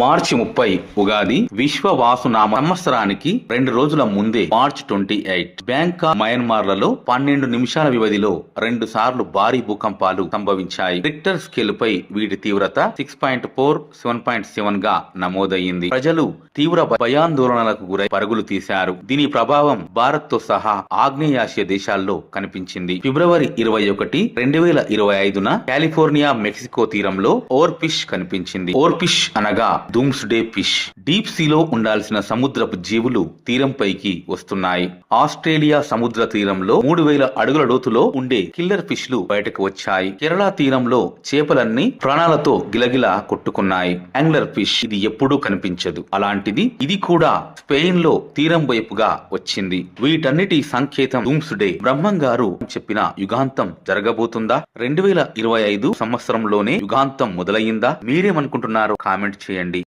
మార్చి ముప్పై ఉగాది విశ్వ వాసునామ సంవత్సరానికి రెండు రోజుల ముందే మార్చ్ ట్వంటీ ఎయిట్. బ్యాంకాక్ మయన్మార్లలో పన్నెండు నిమిషాల వ్యవధిలో రెండు సార్లు భారీ భూకంపాలు సంభవించాయి. రిక్టర్ స్కేల్ పై వీటి తీవ్రత six point four seven point సెవెన్గా నమోదయ్యింది. ప్రజలు తీవ్ర భయాందోళనలకు గురై పరుగులు తీశారు. దీని ప్రభావం భారత్తో సహా ఆగ్నేయాసియా దేశాల్లో కనిపించింది. ఫిబ్రవరి ఇరవై ఒకటి రెండు వేల ఇరవై ఐదున కాలిఫోర్నియా మెక్సికో తీరంలో ఓర్పిష్ కనిపించింది. ఓర్పిష్ అనగా డూమ్స్డే ఫిష్. డీప్ సీలో ఉండాల్సిన సముద్రపు జీవులు తీరంపైకి వస్తున్నాయి. ఆస్ట్రేలియా సముద్ర తీరంలో మూడు వేల అడుగుల లోతులో ఉండే కిల్లర్ ఫిష్లు బయటకు వచ్చాయి. కేరళ తీరంలో చేపలన్నీ ప్రాణాలతో గిలగిలా కొట్టుకున్నాయి. యాంగ్లర్ ఫిష్ ఇది ఎప్పుడూ కనిపించదు. అలాంటిది ఇది కూడా స్పెయిన్లో తీరం వైపుగా వచ్చింది. వీటన్నిటి సంకేతం డూమ్స్ డే బ్రహ్మం గారు చెప్పిన యుగాంతం జరగబోతుందా? రెండు వేల ఇరవై ఐదు సంవత్సరంలోనే యుగాంతం మొదలయ్యిందా? మీరేమనుకుంటున్నారో కామెంట్ చేయండి.